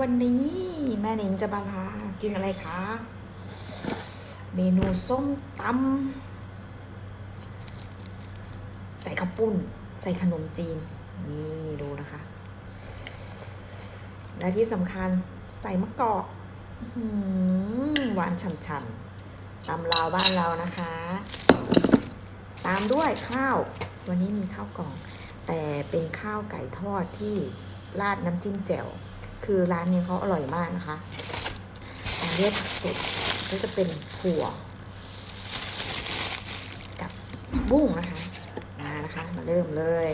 วันนี้แม่หนิงจะมาพากินอะไรคะ เมนูส้มตำใส่ข้าวปุ้น ใส่ขนมจีน นี่ดูนะคะ และที่สำคัญใส่มะกอกอื้อหือหวานฉ่ำๆตำลาวบ้านเรานะคะ ตามด้วยข้าว วันนี้มีข้าวกล่อง แต่เป็นข้าวไก่ทอดที่ราดน้ำจิ้มแจ่ว คือร้านนี้เขาอร่อยมากนะคะตามด้วยผักสดก็จะเป็นถั่ว กับผักบุ้งนะคะมานะคะ มาเริ่มเลย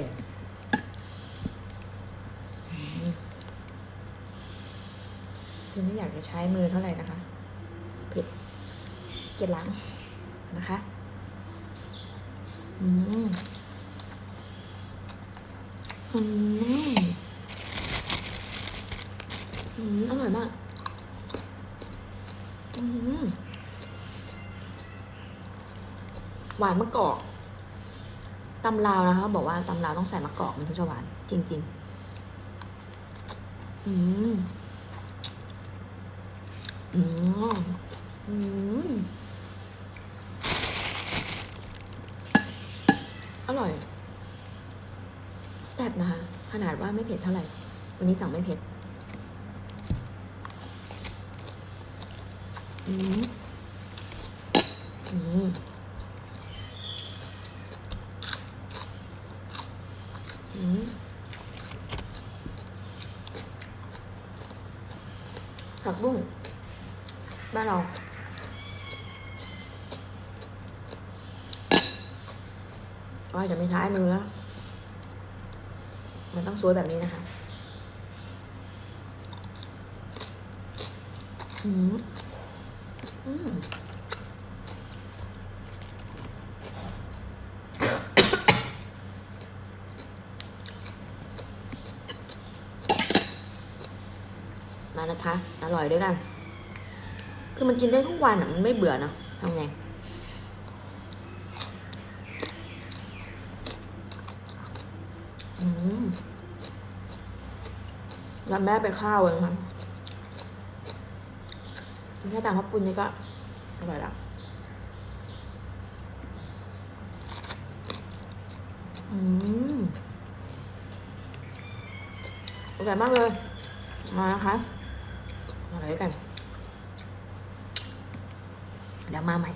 คือไม่อยากจะใช้มือเท่าไหร่นะคะเผ็ดเกลียดล้างนะคะ อืมอืม อืมอร่อยมากอืมหวานมะกอกตำลาวนะคะ บอกว่าตำลาวต้องใส่มะกอกมันถึงจะหวาน จริง ๆ อืมอืมอืมอร่อยแซ่บนะคะ ขนาดว่าไม่เผ็ดเท่าไหร่ วันนี้สั่งไม่เผ็ด อืม อืม อืม ผักบุ้งบ้านเราก็จะไม่ท้ายมือแล้ว มันต้องสวยแบบนี้นะคะอืม มานะคะ อร่อยด้วยกัน คือมันกินได้ทุกวันอะ มันไม่เบื่อเนอะทำไงแล้วแม่ไปข้าวเองค่ะกิน แค่ต่างข้าวปุ้นนี่ก็อร่อยแล้วอืมอร่อยมากเลย มานะคะมาเลยด้วยกัน เดี๋ยวมาใหม่